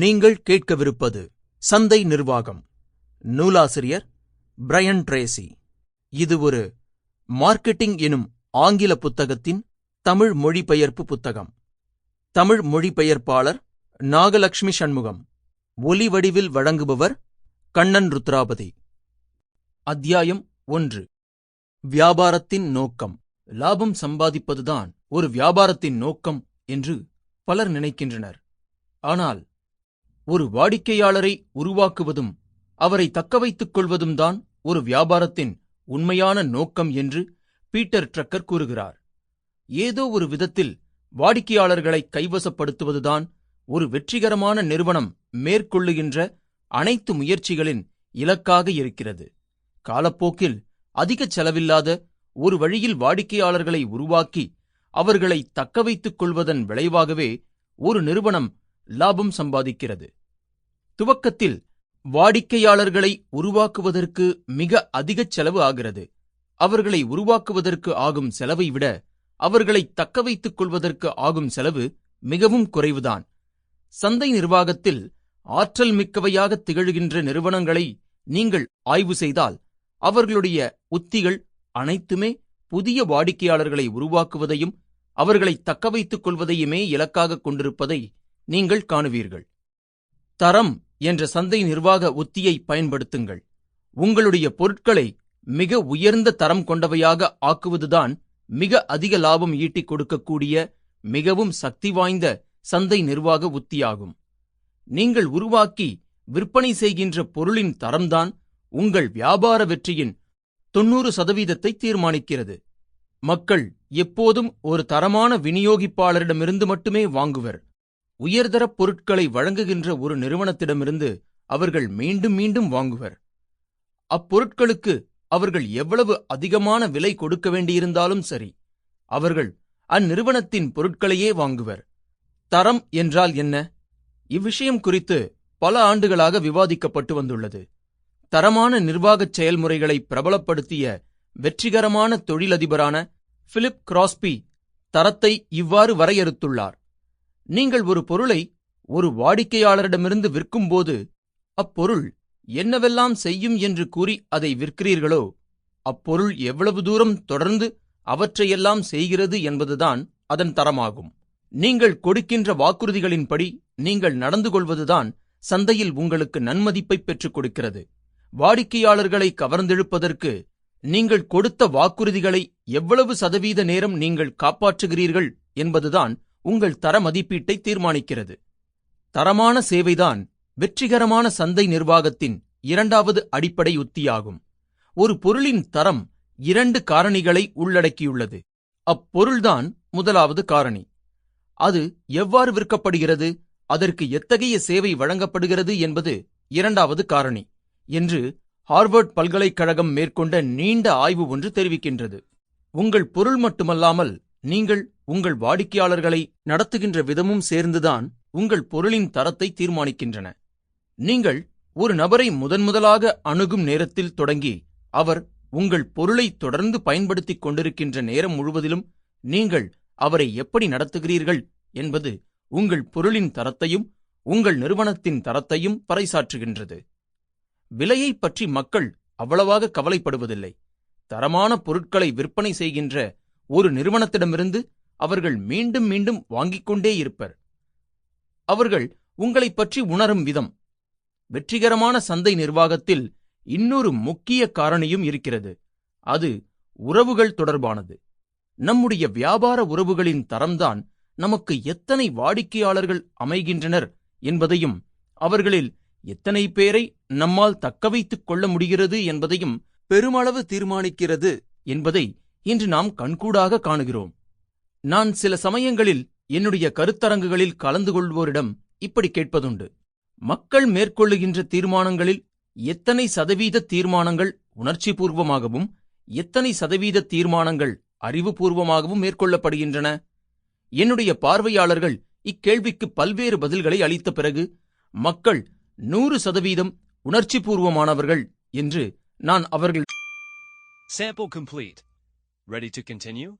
நீங்கள் கேட்கவிருப்பது சந்தை நிர்வாகம். நூலாசிரியர் பிரையன் ட்ரேசி. இது ஒரு மார்க்கெட்டிங் எனும் ஆங்கில புத்தகத்தின் தமிழ் மொழிபெயர்ப்பு புத்தகம். தமிழ் மொழிபெயர்ப்பாளர் நாகலட்சுமி சண்முகம். ஒலி வடிவில் வழங்குபவர் கண்ணன் ருத்ராபதி. அத்தியாயம் ஒன்று. வியாபாரத்தின் நோக்கம். லாபம் சம்பாதிப்பதுதான் ஒரு வியாபாரத்தின் நோக்கம் என்று பலர் நினைக்கின்றனர். ஆனால் ஒரு வாடிக்கையாளரை உருவாக்குவதும் அவரை தக்கவைத்துக் கொள்வதும் தான் ஒரு வியாபாரத்தின் உண்மையான நோக்கம் என்று பீட்டர் ட்ரக்கர் கூறுகிறார். ஏதோ ஒரு விதத்தில் வாடிக்கையாளர்களை கைவசப்படுத்துவதுதான் ஒரு வெற்றிகரமான நிறுவனம் மேற்கொள்ளுகின்ற அனைத்து முயற்சிகளின் இலக்காக இருக்கிறது. காலப்போக்கில் அதிக செலவில்லாத ஒரு வழியில் வாடிக்கையாளர்களை உருவாக்கி அவர்களை தக்கவைத்துக் கொள்வதன் விளைவாகவே ஒரு நிறுவனம் லாபம் சம்பாதிக்கிறது. துவக்கத்தில் வாடிக்கையாளர்களை உருவாக்குவதற்கு மிக அதிக செலவு ஆகிறது. அவர்களை உருவாக்குவதற்கு ஆகும் செலவை விட அவர்களை தக்கவைத்துக் கொள்வதற்கு ஆகும் செலவு மிகவும் குறைவுதான். சந்தை நிர்வாகத்தில் ஆற்றல் மிக்கவையாக திகழ்கின்ற நிறுவனங்களை நீங்கள் ஆய்வு செய்தால் அவர்களுடைய உத்திகள் அனைத்துமே புதிய வாடிக்கையாளர்களை உருவாக்குவதையும் அவர்களை தக்கவைத்துக் கொள்வதையுமே இலக்காக கொண்டிருப்பதை நீங்கள் காணுவீர்கள். தரம் என்ற சந்தை நிர்வாக உத்தியை பயன்படுத்துங்கள். உங்களுடைய பொருட்களை மிக உயர்ந்த தரம் கொண்டவையாக ஆக்குவதுதான் மிக அதிக லாபம் ஈட்டிக் கொடுக்கக்கூடிய மிகவும் சக்தி வாய்ந்த சந்தை நிர்வாக உத்தியாகும். நீங்கள் உருவாக்கி விற்பனை செய்கின்ற பொருளின் தரம்தான் உங்கள் வியாபார வெற்றியின் தொன்னூறு சதவீதத்தை தீர்மானிக்கிறது. மக்கள் எப்போதும் ஒரு தரமான விநியோகிப்பாளரிடமிருந்து மட்டுமே வாங்குவர். உயர்தரப் பொருட்களை வழங்குகின்ற ஒரு நிறுவனத்திடமிருந்து அவர்கள் மீண்டும் மீண்டும் வாங்குவர். அப்பொருட்களுக்கு அவர்கள் எவ்வளவு அதிகமான விலை கொடுக்க வேண்டியிருந்தாலும் சரி அவர்கள் அந்நிறுவனத்தின் பொருட்களையே வாங்குவர். தரம் என்றால் என்ன? இவ்விஷயம் குறித்து பல ஆண்டுகளாக விவாதிக்கப்பட்டு வந்துள்ளது. தரமான நிர்வாகச் செயல்முறைகளை பிரபலப்படுத்திய வெற்றிகரமான தொழிலதிபரான பிலிப் கிராஸ்பி தரத்தை இவ்வாறு வரையறுத்துள்ளார். நீங்கள் ஒரு பொருளை ஒரு வாடிக்கையாளரிடமிருந்து விற்கும்போது அப்பொருள் என்னவெல்லாம் செய்யும் என்று கூறி அதை விற்கிறீர்களோ அப்பொருள் எவ்வளவு தூரம் தொடர்ந்து அவற்றையெல்லாம் செய்கிறது என்பதுதான் அதன் தரமாகும். நீங்கள் கொடுக்கின்ற வாக்குறுதிகளின்படி நீங்கள் நடந்து கொள்வதுதான் சந்தையில் உங்களுக்கு நன்மதிப்பை பெற்றுக் கொடுக்கிறது. வாடிக்கையாளர்களை கவர்ந்தெழுப்பதற்கு நீங்கள் கொடுத்த வாக்குறுதிகளை எவ்வளவு சதவீத நேரம் நீங்கள் காப்பாற்றுகிறீர்கள் என்பதுதான் உங்கள் தர மதிப்பீட்டை தீர்மானிக்கிறது. தரமான சேவைதான் வெற்றிகரமான சந்தை நிர்வாகத்தின் இரண்டாவது அடிப்படை உத்தியாகும். ஒரு பொருளின் தரம் இரண்டு காரணிகளை உள்ளடக்கியுள்ளது. அப்பொருள்தான் முதலாவது காரணி. அது எவ்வாறு விற்கப்படுகிறது அதற்கு எத்தகைய சேவை வழங்கப்படுகிறது என்பது இரண்டாவது காரணி என்று ஹார்வர்ட் பல்கலைக்கழகம் மேற்கொண்ட நீண்ட ஆய்வு ஒன்று தெரிவிக்கின்றது. உங்கள் பொருள் மட்டுமல்லாமல் நீங்கள் உங்கள் வாடிக்கையாளர்களை நடத்துகின்ற விதமும் சேர்ந்துதான் உங்கள் பொருளின் தரத்தை தீர்மானிக்கின்றன. நீங்கள் ஒரு நபரை முதன்முதலாக அணுகும் நேரத்தில் தொடங்கி அவர் உங்கள் பொருளை தொடர்ந்து பயன்படுத்திக் கொண்டிருக்கின்ற நேரம் முழுவதிலும் நீங்கள் அவரை எப்படி நடத்துகிறீர்கள் என்பது உங்கள் பொருளின் தரத்தையும் உங்கள் நிறுவனத்தின் தரத்தையும் பறைசாற்றுகின்றது. விலையைப் பற்றி மக்கள் அவ்வளவாக கவலைப்படுவதில்லை. தரமான பொருட்களை விற்பனை செய்கின்ற ஒரு நிறுவனத்திடமிருந்து அவர்கள் மீண்டும் மீண்டும் வாங்கிக் கொண்டே இருப்பர். அவர்கள் உங்களைப் பற்றி உணரும் விதம். வெற்றிகரமான சந்தை நிர்வாகத்தில் இன்னொரு முக்கிய காரணியும் இருக்கிறது. அது உறவுகள் தொடர்பானது. நம்முடைய வியாபார உறவுகளின் தரம்தான் நமக்கு எத்தனை வாடிக்கையாளர்கள் அமைகின்றனர் என்பதையும் அவர்களில் எத்தனை பேரை நம்மால் தக்கவைத்துக் கொள்ள முடிகிறது என்பதையும் பெருமளவு தீர்மானிக்கிறது என்பதை இன்று நாம் கண்கூடாக காணுகிறோம். நான் சில சமயங்களில் என்னுடைய கருத்தரங்குகளில் கலந்து கொள்வோரிடம் இப்படி கேட்பதுண்டு மக்கள் மேற்கொள்ளுகின்ற தீர்மானங்களில் எத்தனை சதவீத தீர்மானங்கள் உணர்ச்சிபூர்வமாகவும் எத்தனை சதவீத தீர்மானங்கள் அறிவுபூர்வமாகவும் மேற்கொள்ளப்படுகின்றன என்னுடைய பார்வையாளர்கள் இக்கேள்விக்கு பல்வேறு பதில்களை அளித்த பிறகு மக்கள் நூறு சதவீதம் உணர்ச்சிபூர்வமானவர்கள் என்று நான் அவர்கள் Sample complete. Ready to continue?